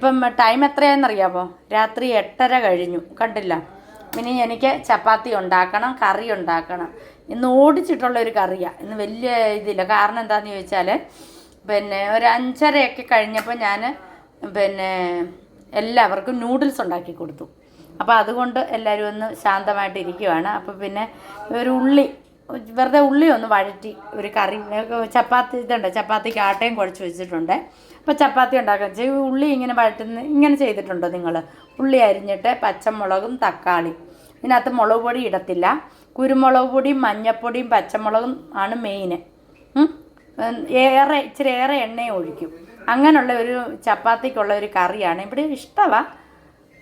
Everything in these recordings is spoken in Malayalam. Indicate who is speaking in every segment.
Speaker 1: ഇപ്പം ടൈം എത്രയാണെന്നറിയാമോ രാത്രി എട്ടര കഴിഞ്ഞു. കണ്ടില്ല. ഇനി എനിക്ക് ചപ്പാത്തി ഉണ്ടാക്കണം കറി ഉണ്ടാക്കണം. ഇന്ന് ഓടിച്ചിട്ടുള്ള ഒരു കറിയാണ് ഇന്ന് വലിയ ഇതില്ല. കാരണം എന്താണെന്ന് ചോദിച്ചാൽ പിന്നെ ഒരു അഞ്ചരയൊക്കെ കഴിഞ്ഞപ്പോൾ ഞാൻ പിന്നെ എല്ലാവർക്കും നൂഡിൽസ് ഉണ്ടാക്കി കൊടുത്തു. അപ്പോൾ അതുകൊണ്ട് എല്ലാവരും ഒന്ന് ശാന്തമായിട്ട് ഇരിക്കുവാണ് അപ്പോൾ പിന്നെ ഒരു ഉള്ളി വെറുതെ ഉള്ളി ഒന്ന് വഴറ്റി ഒരു കറി ചപ്പാത്തി ഇതുണ്ട്? ചപ്പാത്തിക്ക് ആട്ടയും കുഴച്ച് വെച്ചിട്ടുണ്ട്. അപ്പോൾ ചപ്പാത്തി ഉണ്ടാക്കാൻ വെച്ചാൽ ഉള്ളി ഇങ്ങനെ വഴറ്റുന്ന ഇങ്ങനെ ചെയ്തിട്ടുണ്ടോ നിങ്ങൾ ഉള്ളി അരിഞ്ഞിട്ട് പച്ചമുളകും തക്കാളി. ഇതിനകത്ത് മുളക് പൊടി ഇടത്തില്ല. കുരുമുളക് പൊടിയും മഞ്ഞൾപ്പൊടിയും പച്ചമുളകും ആണ് മെയിൻ ഏറെ ഇച്ചിരി ഏറെ എണ്ണയും ഒഴിക്കും. അങ്ങനെയുള്ള ഒരു ചപ്പാത്തിക്കുള്ള ഒരു കറിയാണ്. ഇവിടെ ഇഷ്ടമാണ്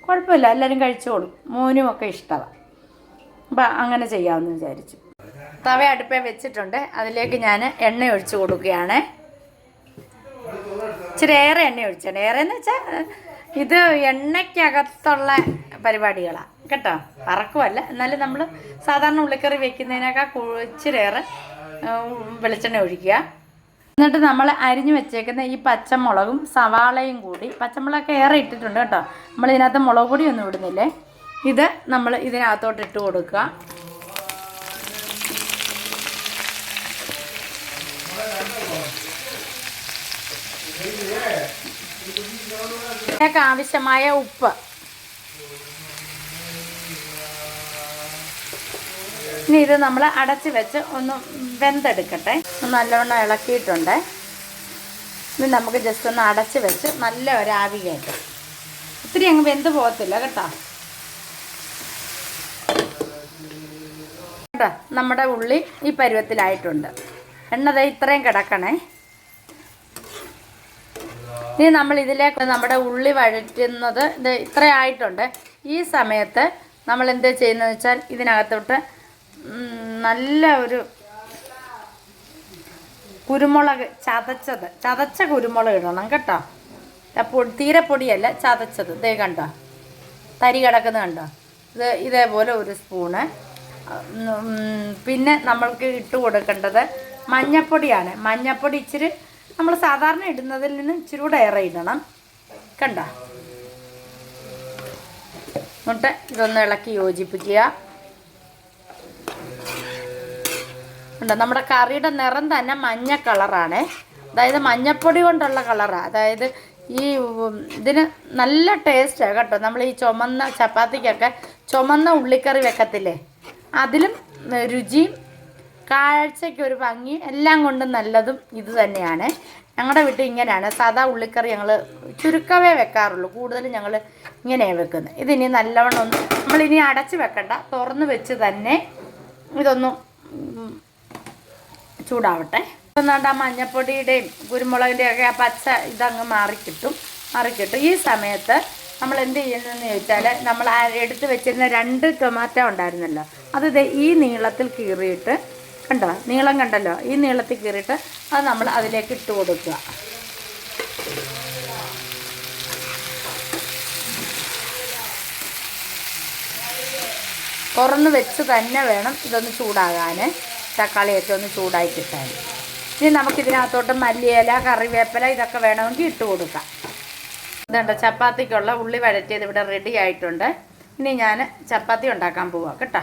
Speaker 1: കുഴപ്പമില്ല. എല്ലാവരും കഴിച്ചോളും. മോനും ഒക്കെ ഇഷ്ടമാണ് അപ്പം അങ്ങനെ ചെയ്യാമെന്ന് വിചാരിച്ചു. തവ അടുപ്പേ വെച്ചിട്ടുണ്ട്. അതിലേക്ക് ഞാൻ എണ്ണ ഒഴിച്ച് കൊടുക്കുകയാണ്. ഇച്ചിരി ഏറെ എണ്ണ ഒഴിച്ചാണ് ഏറെ എന്ന് വെച്ചാൽ ഇത് എണ്ണയ്ക്കകത്തുള്ള പരിപാടികളാണ് കേട്ടോ? പറക്കുമല്ല എന്നാലും നമ്മൾ സാധാരണ ഉള്ളിക്കറി വെക്കുന്നതിനേക്കാൾ കുഴിച്ചിലേറെ വെളിച്ചെണ്ണ ഒഴിക്കുക. എന്നിട്ട് നമ്മൾ അരിഞ്ഞു വെച്ചേക്കുന്ന ഈ പച്ചമുളകും സവാളയും കൂടി പച്ചമുളകൊക്കെ ഏറെ ഇട്ടിട്ടുണ്ട് കേട്ടോ. നമ്മൾ ഇതിനകത്ത് മുളക് പൊടി ഒന്നും ഇടുന്നില്ലേ? ഇത് നമ്മൾ ഇതിനകത്തോട്ട് ഇട്ട് കൊടുക്കുക. ഇതിനൊക്കെ ആവശ്യമായ ഉപ്പ്. ഇനി ഇത് നമ്മൾ അടച്ച് വെച്ച് ഒന്ന് വെന്തെടുക്കട്ടെ. നല്ലവണ്ണം ഇളക്കിയിട്ടുണ്ട്. ഇനി നമുക്ക് ജസ്റ്റ് ഒന്ന് അടച്ച് വെച്ച് നല്ല ഒരു ആവി കയറ്റും ഒത്തിരി അങ്ങ് വെന്ത് പോകത്തില്ല കേട്ടോ. കേട്ടോ നമ്മുടെ ഉള്ളി ഈ പരുവത്തിലായിട്ടുണ്ട്. എണ്ണത് ഇത്രയും കിടക്കണേ. ഇനി നമ്മൾ ഇതിലേക്ക് നമ്മുടെ ഉള്ളി വഴറ്റുന്നത് ഇത് ഇത്രയായിട്ടുണ്ട് ഈ സമയത്ത് നമ്മൾ എന്താ ചെയ്യുന്നത് വെച്ചാൽ ഇതിനകത്തോട്ട് നല്ല ഒരു കുരുമുളക് ചതച്ചത് ചതച്ച കുരുമുളക് ഇടണം കേട്ടോ. പൊടി തീരെ പൊടിയല്ല ചതച്ചത്. ഇതേ കണ്ടോ? തരി കിടക്കുന്നത് കണ്ടോ? ഇത് ഇതേപോലെ ഒരു സ്പൂണ്. പിന്നെ നമ്മൾക്ക് ഇട്ട് കൊടുക്കേണ്ടത് മഞ്ഞപ്പൊടിയാണ്. മഞ്ഞപ്പൊടി ഇച്ചിരി നമ്മൾ സാധാരണ ഇടുന്നതിൽ നിന്ന് ഇച്ചിരി കൂടെ ഏറെ ഇടണം. കണ്ട? എന്നിട്ട് ഇതൊന്ന് ഇളക്കി യോജിപ്പിക്കുക. ഉണ്ട് നമ്മുടെ കറിയുടെ നിറം തന്നെ മഞ്ഞ കളറാണ്. അതായത് മഞ്ഞപ്പൊടി കൊണ്ടുള്ള കളറാണ് അതായത് ഈ ഇതിന് നല്ല ടേസ്റ്റാണ് കേട്ടോ. നമ്മൾ ഈ ചുമന്ന ചപ്പാത്തിക്കൊക്കെ ചുമന്ന ഉള്ളിക്കറി വെക്കത്തില്ലേ? അതിലും രുചിയും കാഴ്ചയ്ക്ക് ഒരു ഭംഗി എല്ലാം കൊണ്ടും നല്ലതും ഇത് തന്നെയാണ്. ഞങ്ങളുടെ വീട്ടിൽ ഇങ്ങനെയാണ്. സാധാ ഉള്ളിക്കറി ഞങ്ങൾ ചുരുക്കമേ വെക്കാറുള്ളൂ. കൂടുതലും ഞങ്ങൾ ഇങ്ങനെയാണ് വെക്കുന്നത് ഇതിനി നല്ലവണ്ണം ഒന്ന് നമ്മളിനി അടച്ച് വെക്കണ്ട. തുറന്ന് വെച്ച് തന്നെ ഇതൊന്നും ചൂടാവട്ടെ. ഒന്നാണ്ട് ആ മഞ്ഞപ്പൊടിയുടെയും കുരുമുളകിന്റെയും ഒക്കെ ആ പച്ച ഇതങ്ങ് മാറിക്കിട്ടും. മാറിക്കിട്ടും. ഈ സമയത്ത് നമ്മൾ എന്ത് ചെയ്യുന്നതെന്ന് ചോദിച്ചാൽ നമ്മൾ എടുത്ത് വെച്ചിരുന്ന രണ്ട് ടൊമാറ്റോ ഉണ്ടായിരുന്നല്ലോ. അത് ഈ നീളത്തിൽ കീറിയിട്ട് കണ്ടോ? നീളം കണ്ടല്ലോ? ഈ നീളത്തിൽ കീറിയിട്ട് അത് നമ്മൾ അതിലേക്ക് ഇട്ട് കൊടുക്കുക. തുറന്ന് വെച്ച് തന്നെ വേണം ഇതൊന്ന് ചൂടാകാൻ. തക്കാളിയൊക്കെ ഒന്ന് ചൂടായി കിട്ടാൻ. ഇനി നമുക്കിതിനകത്തോട്ട് മല്ലിയില കറിവേപ്പില ഇതൊക്കെ വേണമെങ്കിൽ ഇട്ട് കൊടുക്കാം. ഇതുണ്ട് ചപ്പാത്തിക്കുള്ള ഉള്ളി വഴറ്റിയത് ഇവിടെ റെഡി ആയിട്ടുണ്ട്. ഇനി ഞാൻ ചപ്പാത്തി ഉണ്ടാക്കാൻ പോവാം. കേട്ടോ?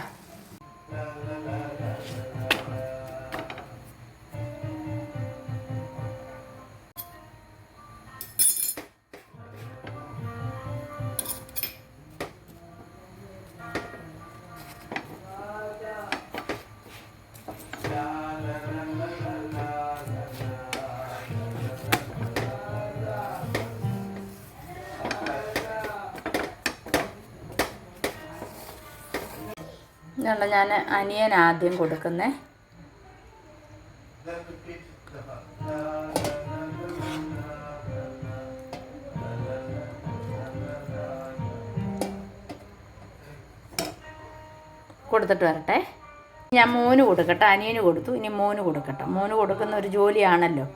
Speaker 1: ഇതുണ്ട് ഞാൻ അനിയൻ ആദ്യം കൊടുക്കുന്നേ. കൊടുത്തിട്ട് വരട്ടെ. ഞാൻ മോന് കൊടുക്കട്ടെ അനിയന് കൊടുത്തു. ഇനി മോന് കൊടുക്കട്ടെ. മോന് കൊടുക്കുന്ന ഒരു ജോലിയാണല്ലോ.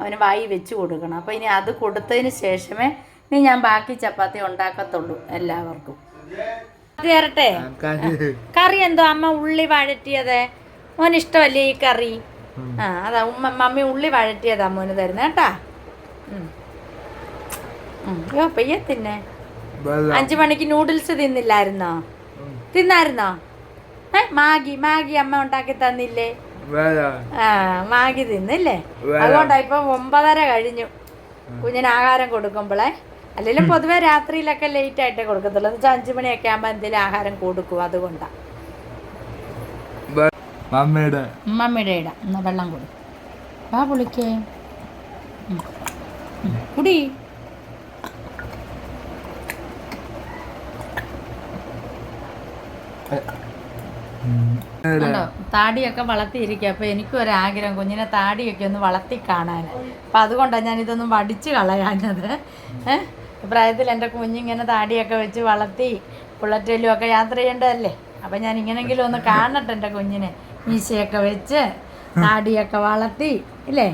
Speaker 1: അവന് വായി വെച്ച് കൊടുക്കണം. അപ്പോൾ ഇനി അത് കൊടുത്തതിന് ശേഷമേ ഇനി ഞാൻ ബാക്കി ചപ്പാത്തി ഉണ്ടാക്കത്തുള്ളൂ എല്ലാവർക്കും. തരട്ടെ കറി. എന്തോ അമ്മ ഉള്ളി വഴറ്റിയത്. മോൻ ഇഷ്ടമല്ലേ ഈ കറി? ആ അതാ ഉമ്മ മമ്മി ഉള്ളി വഴറ്റിയതാ മോന് തരുന്നത് കേട്ടാ. അയ്യോ പയ്യെ തിന്നെ. അഞ്ചു മണിക്ക് നൂഡിൽസ് തിന്നില്ലായിരുന്നോ? തിന്നായിരുന്നോ? ഏ മാഗി മാഗി അമ്മ ഉണ്ടാക്കി തന്നില്ലേ? ആ മാഗി തിന്നില്ലേ. അതുകൊണ്ടാ ഇപ്പൊ ഒമ്പതര കഴിഞ്ഞു. കുഞ്ഞിന് ആഹാരം കൊടുക്കുമ്പോളേ. അല്ലെങ്കിലും പൊതുവേ രാത്രിയിലൊക്കെ ലേറ്റ് ആയിട്ടേ കൊടുക്കത്തുള്ളൂ. എന്ന് വെച്ചാൽ അഞ്ചു മണിയൊക്കെ ആകുമ്പോൾ എന്തെങ്കിലും ആഹാരം കൊടുക്കും. അതുകൊണ്ടാണ്
Speaker 2: വെ- മമ്മിയുടെ.
Speaker 1: മമ്മിയുടെ ഇടാം. എന്നാ വെള്ളം കുടി. വാ പുളിക്കേ. കുടി. കണ്ടോ? താടിയൊക്കെ വളർത്തിയിരിക്കുക അപ്പോൾ എനിക്കും ഒരാഗ്രഹം കുഞ്ഞിനെ താടിയൊക്കെ ഒന്ന് വളർത്തി കാണാൻ അപ്പം അതുകൊണ്ടാണ് ഞാൻ ഇതൊന്നും വടിച്ച് കളയാഞ്ഞത്. ഏഹ് പ്രായത്തിൽ എന്റെ കുഞ്ഞിങ്ങനെ താടിയൊക്കെ വെച്ച് വളർത്തി ബുള്ളറ്റിലും ഒക്കെ യാത്ര ചെയ്യേണ്ടതല്ലേ? അപ്പം ഞാൻ ഇങ്ങനെങ്കിലും ഒന്ന് കാണട്ടെ എന്റെ കുഞ്ഞിനെ. മീശയൊക്കെ വെച്ച് താടിയൊക്കെ വളർത്തി ഇല്ലേ?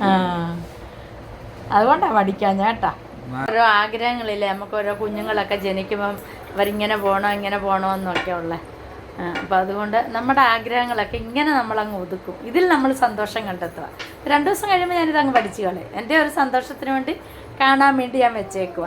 Speaker 1: ആ. അതുകൊണ്ടാണ് പഠിക്കാൻ ചേട്ടാ ഓരോ ആഗ്രഹങ്ങളില്ലേ നമുക്ക് ഓരോ കുഞ്ഞുങ്ങളൊക്കെ ജനിക്കുമ്പം അവരിങ്ങനെ പോകണോ ഇങ്ങനെ പോകണോ എന്നൊക്കെ ഉള്ളത് അപ്പോൾ അതുകൊണ്ട് നമ്മുടെ ആഗ്രഹങ്ങളൊക്കെ ഇങ്ങനെ നമ്മളങ്ങ് ഒതുക്കും. ഇതിൽ നമ്മൾ സന്തോഷം കണ്ടെത്തുക. രണ്ട് ദിവസം കഴിയുമ്പോൾ ഞാനിതങ്ങ് പഠിച്ചു കളയും. എന്റെ ഒരു സന്തോഷത്തിന് വേണ്ടി കാണാൻ വേണ്ടി ഞാൻ വെച്ചേക്കുക